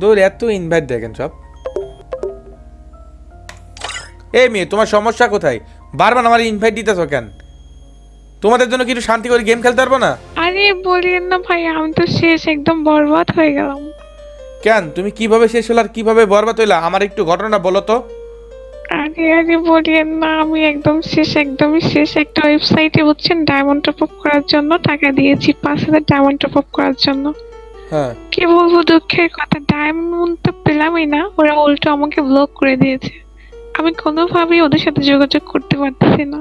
দৌড় এত ইনভাইট দেখেন সব। এই মেয়ে তোমার সমস্যা কোথায়? বারবার আমার ইনভাইট দিতেছ কেন? তোমাদের জন্য কি একটু শান্তি করে গেম খেলতে পারব না? আরে বলিয়েন না ভাই আমি তো শেষ একদম বরবাদ হয়ে গেলাম। কেন? তুমি কীভাবে শেষ হলো আর কীভাবে বরবাদ হইলা? আমার একটু ঘটনা বলো তো। আরে আরে বলিয়েন না আমি একদম শেষ একদমই শেষ। একটা ওয়েবসাইটে বুঝছেন ডায়মন্ড টপ আপ করার জন্য টাকা দিয়েছি পাঁচ হাজার ডায়মন্ড টপ আপ করার জন্য। হ্যাঁ। কি বলব দুঃখের কথা? ডায়মন্ড তো পেলামই না। ওরা উল্টো আমাকে ব্লক করে দিয়েছে। আমি কোনোভাবেই ওদের সাথে যোগাযোগ করতে পারতেছি না।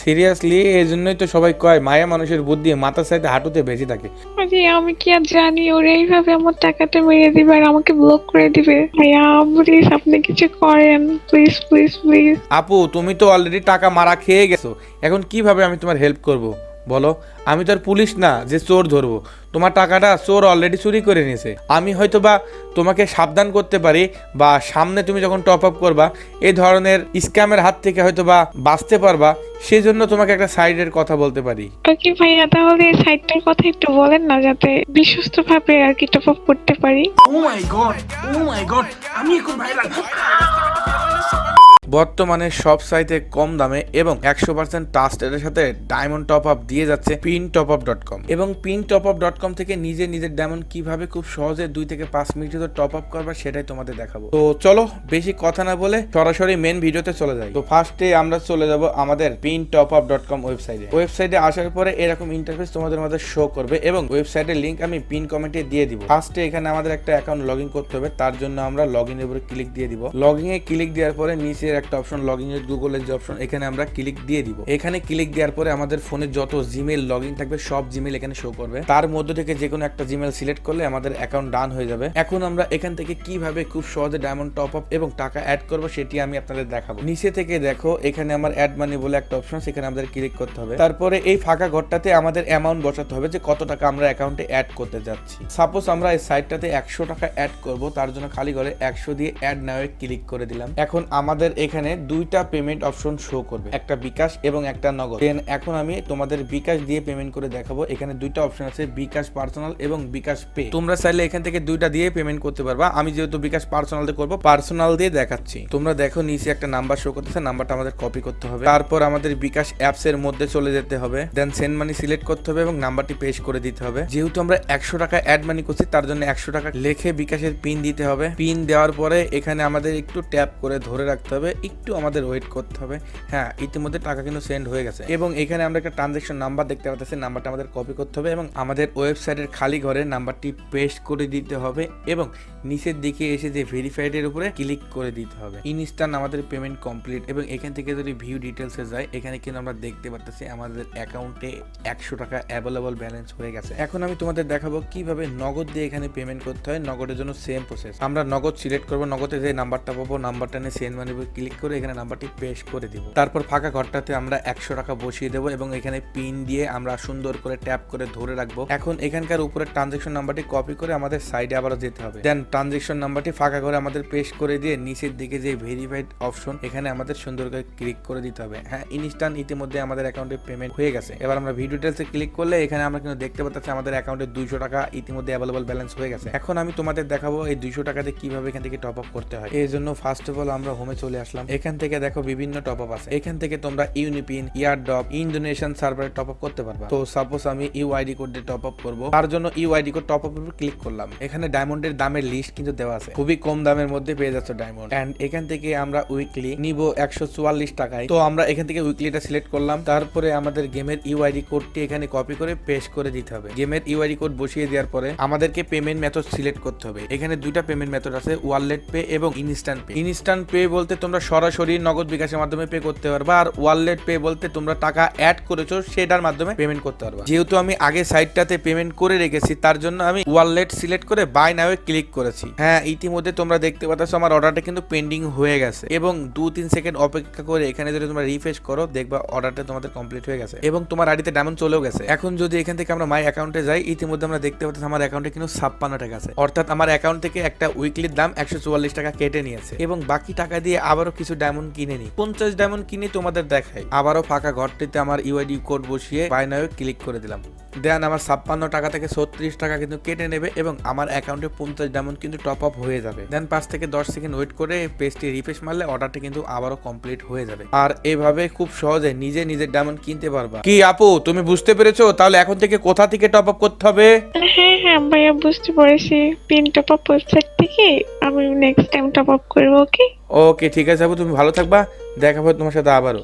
সিরিয়াসলি এই জন্যই তো সবাই কয় মায়া মানুষের বুদ্ধি মাথার সাইডে হাঁটুতে বেশি থাকে। আরে আমি কি আর জানি ওরা এইভাবে আমার টাকাটা মেরে দিবে আর আমাকে ব্লক করে দিবে? ভাইয়া প্লিজ আপনি কিছু করেন। প্লিজ প্লিজ প্লিজ আপু তুমি তো অলরেডি টাকা মারা খেয়ে গেছো। এখন কীভাবে আমি তোমার হেল্প করব? বলো আমি তো আর পুলিশ না যে চোর ধরবো। তোমার টাকাটা চোর অলরেডি চুরি করে নিয়েছে। আমি হয়তো বা তোমাকে সাবধান করতে পারি বা সামনে তুমি যখন টপ আপ করবা এই ধরনের স্ক্যামের হাত থেকে হয়তো বা বাঁচতে পারবা সেই জন্য তোমাকে একটা সাইডের কথা বলতে পারি। ওকে ভাইয়া তাহলে এই সাইটটার কথা একটু বলেন না যাতে বিশ্বস্ত ভাবে আর কি টপ আপ করতে পারি। ও মাই গড ও মাই গড আমি এখন ভাইরাল বর্তমানে সব সাইটে কম দামে এবং একশো পার্সেন্ট ট্রাস্টের সাথে ডায়মন্ড টপ আপ দিয়ে যাচ্ছে Pin Top Up dot com এবং Pin Top Up dot com থেকে নিজে নিজের ডায়মন্ড কীভাবে খুব সহজে দুই থেকে পাঁচ মিনিটে তো টপ আপ করবা সেটাই তোমাদের দেখাবো। তো চলো, বেশি কথা না বলে সরাসরি মেন ভিডিওতে চলে যাই। তো ফার্স্টে আমরা চলে যাব আমাদের Pin Top Up dot com ওয়েবসাইটে ওয়েবসাইটে আসার পরে এরকম ইন্টারফেস তোমাদের মধ্যে শো করবে এবং ওয়েবসাইটের লিঙ্ক আমি পিন কমেন্টে দিয়ে দিব। ফার্স্টে এখানে আমাদের একটা অ্যাকাউন্ট লগ করতে হবে, তার জন্য আমরা লগ ইনের উপরে ক্লিক দিয়ে দিব। লগ ইনে ক্লিক দেওয়ার পরে নিচের একটা অপশন লগ ইন গুগলের যে অপশন এখানে আমরা ক্লিক দিয়ে দিব। এখানে ক্লিক দেওয়ার পরে আমাদের ফোনে যত জিমেল লগ ইন থাকবে, সব জিমেল এখানে শো করবে। তার মধ্যে থেকে যে কোনো একটা জিমেল সিলেক্ট করলে আমাদের অ্যাকাউন্ট ডান হয়ে যাবে। এখন আমরা এখান থেকে কীভাবে খুব সহজে ডায়মন্ড টপ আপ এবং টাকা অ্যাড করব, সেটি আমি আপনাদের দেখাবো। নিচে থেকে দেখো, এখানে আমার অ্যাড মানি বলে একটা অপশন সেখানে আমাদের ক্লিক করতে হবে। তারপরে এই ফাঁকা ঘরটাতে আমাদের অ্যামাউন্ট বসাতে হবে যে কত টাকা আমরা অ্যাকাউন্টে অ্যাড করতে যাচ্ছি। সাপোজ আমরা এই সাইটটাতে একশো টাকা অ্যাড করব, তার জন্য খালি ঘরে একশো দিয়ে অ্যাড নাও ক্লিক করে দিলাম। এখন আমাদের এখানে দুইটা পেমেন্ট অপশন শো করবে। একটা বিকাশ এবং একটা নগদ। দেন এখন আমি তোমাদের বিকাশ দিয়ে পেমেন্ট করে দেখাবো। এখানে দুইটা অপশন আছে, বিকাশ পার্সোনাল এবং বিকাশ পে তোমরা চাইলে এখান থেকে দুইটা দিয়ে পেমেন্ট করতে পারবা। আমি যেহেতু বিকাশ পার্সোনাল দিয়ে করব পার্সোনাল দিয়ে দেখাচ্ছি। তোমরা দেখো নিচে একটা নাম্বার শো করতেছে নাম্বারটা আমাদের কপি করতে হবে। তারপর আমাদের বিকাশ অ্যাপস এর মধ্যে চলে যেতে হবে। দেন সেন্ড মানি সিলেক্ট করতে হবে এবং নাম্বারটি পেশ করে দিতে হবে। যেহেতু আমরা একশো টাকা অ্যাড মানি করছি, তার জন্য একশো টাকা লেখে বিকাশের পিন দিতে হবে। পিন দেওয়ার পরে এখানে আমাদের একটু ট্যাপ করে ধরে রাখতে হবে। একটু আমাদের ওয়েট করতে হবে। হ্যাঁ ইতিমধ্যে টাকা কিন্তু সেন্ড হয়ে গেছে। এবং এখানে আমরা একটা ট্রানজেকশন নাম্বার দেখতে পাচ্ছি নাম্বারটা আমাদের কপি করতে হবে এবং আমাদের ওয়েবসাইটের খালি ঘরে নাম্বারটি পেস্ট করে দিতে হবে এবং নিচের দিকে এসে যে ভেরিফাইড এর উপরে ক্লিক করে দিতে হবে। ইনস্ট্যান্ট আমাদের পেমেন্ট কমপ্লিট এবং এখান থেকে যদি ভিউ ডিটেলসে যায়, এখানে কিন্তু আমরা দেখতে পাচ্ছি আমাদের অ্যাকাউন্টে একশো টাকা অ্যাভেলেবল ব্যালেন্স হয়ে গেছে। এখন আমি তোমাদের দেখাবো কীভাবে নগদ দিয়ে এখানে পেমেন্ট করতে হয়, নগদের জন্য সেম প্রসেস আমরা নগদ সিলেক্ট করব, নগদে যে নাম্বারটা পাবো নাম্বারটা নিয়ে সেন্ড মানি ক্লিক করে এখানে নাম্বারটি পেস্ট করে দিব। তারপর ফাঁকা ঘরটাতে আমরা একশো টাকা বসিয়ে দেবো এবং এখানে পিন দিয়ে আমরা সুন্দর করে ট্যাপ করে ধরে রাখব। এখন এখানকার উপরে ট্রানজেকশন নাম্বারটি কপি করে আমাদের সাইডে আবারও যেতে হবে। দেন ট্রানজেকশন নাম্বারটি ফাঁকা করে আমাদের পেস্ট করে দিয়ে নিচের দিকে যে ভেরিফাইড অপশন এখানে আমাদের সুন্দর করে ক্লিক করে দিতে হবে। হ্যাঁ ইনস্ট্যান্ট ইতিমধ্যে আমাদের অ্যাকাউন্টে পেমেন্ট হয়ে গেছে। এবার আমরা ভিডিও ডিটেলসে ক্লিক করলে এখানে আমরা কিন্তু দেখতে পাচ্ছি আমাদের অ্যাকাউন্টে দুইশো টাকা ইতিমধ্যে অ্যাভেলেবল ব্যালেন্স হয়ে গেছে। এখন আমি তোমাদের দেখাবো এই দুইশো টাকাতে কীভাবে এখান থেকে টপ আপ করতে হয়। এই জন্য ফার্স্ট অফ অল আমরা হোমে চলে আসলাম। এখান থেকে দেখো বিভিন্ন টপ আপ আছে। এখান থেকে তোমরা ইউনিপিন ইয়ারডপ ইন্দোনেশিয়ান সার্ভারে টপ আপ করতে পারবা। তো সাপোজ আমি ইউআইডি কোড দিয়ে টপ আপ করব। তার জন্য UID code top up click করলাম। এখানে ডায়মন্ডের দামের লিস্ট কিন্তু দেওয়া আছে। খুবই কম দামের মধ্যে পেয়ে যাচ্ছে ডায়মন্ড এন্ড এখান থেকে আমরা উইকলি নিব একশো চুয়াল্লিশ টাকায়। তো আমরা এখান থেকে উইকলিটা সিলেক্ট করলাম। তারপরে আমাদের গেমের ইউআইডি কোডটি এখানে কপি করে পেস্ট করে দিতে হবে। গেমের ইউআইডি কোড বসিয়ে দেওয়ার পরে আমাদেরকে পেমেন্ট মেথড সিলেক্ট করতে হবে। এখানে দুইটা পেমেন্ট মেথড আছে। ওয়ালেট পে এবং ইনস্ট্যান্ট পে ইনস্ট্যান্ট পে বলতে তোমরা সরাসরি নগদ বিকাশের মাধ্যমে পে করতে পারবা। আর ওয়ালেট পে বলতে তোমরা টাকা অ্যাড করেছ, সেটার মাধ্যমে পেমেন্ট করতে পারবা। যেহেতু আমি আগে সাইটটাতে পেমেন্ট করে রেখেছি, তার জন্য আমি ওয়ালেট সিলেক্ট করে বাই নাও ক্লিক করেছি। হ্যাঁ ইতিমধ্যে তোমরা দেখতে পাচ্ছ আমার অর্ডারটা কিন্তু পেন্ডিং হয়ে গেছে। এবং দু তিন সেকেন্ড অপেক্ষা করে এখানে যদি তোমরা রিফ্রেশ করো, দেখবা অর্ডারটা তোমাদের কমপ্লিট হয়ে গেছে। এবং তোমার আইডিতে ডায়মন্ড চলেও গেছে। এখন যদি এখান থেকে আমরা মাই অ্যাকাউন্টে যাই, ইতিমধ্যে আমরা দেখতে পাচ্ছি আমার অ্যাকাউন্টে কিন্তু ছাপ্পান্ন টাকা আছে। অর্থাৎ আমার অ্যাকাউন্ট থেকে একটা উইকলির দাম একশো চুয়াল্লিশ টাকা কেটে নিয়েছে। এবং বাকি টাকা দিয়ে আবারও কিছু ডায়মন্ড কিনে নি পঞ্চাশ ডায়মন্ড কিনে তোমাদের দেখাই। আবারও ফাঁকা ঘরটিতে আমার ইউআইডি কোড বসিয়ে বাইনায় ক্লিক করে দিলাম। দেন আমার ছাপ্পান্ন টাকা থেকে ছত্রিশ টাকা কিন্তু কেটে নেবে এবং আমার অ্যাকাউন্টে পঞ্চাশ ডায়মন্ড কিন্তু টপ আপ হয়ে যাবে। দেন পাঁচ থেকে দশ সেকেন্ড ওয়েট করে পেজটি রিফ্রেশ মারলে অর্ডারটি কিন্তু আবারও কমপ্লিট হয়ে যাবে। আর এভাবে খুব সহজে নিজে নিজের ডায়মন্ড কিনতে পারবা। কি আপু, তুমি বুঝতে পেরেছ? তাহলে এখন থেকে কোথা থেকে টপ আপ করতে হবে? ভাইয়া বুঝতে পেরেছি। পিন টপ আপ ওয়েবসাইট থেকে আমি নেক্সট টাইম টপ আপ করব ওকে ওকে ঠিক আছে আপু, তুমি ভালো থাকবা। দেখা হবে তোমার সাথে আবারও।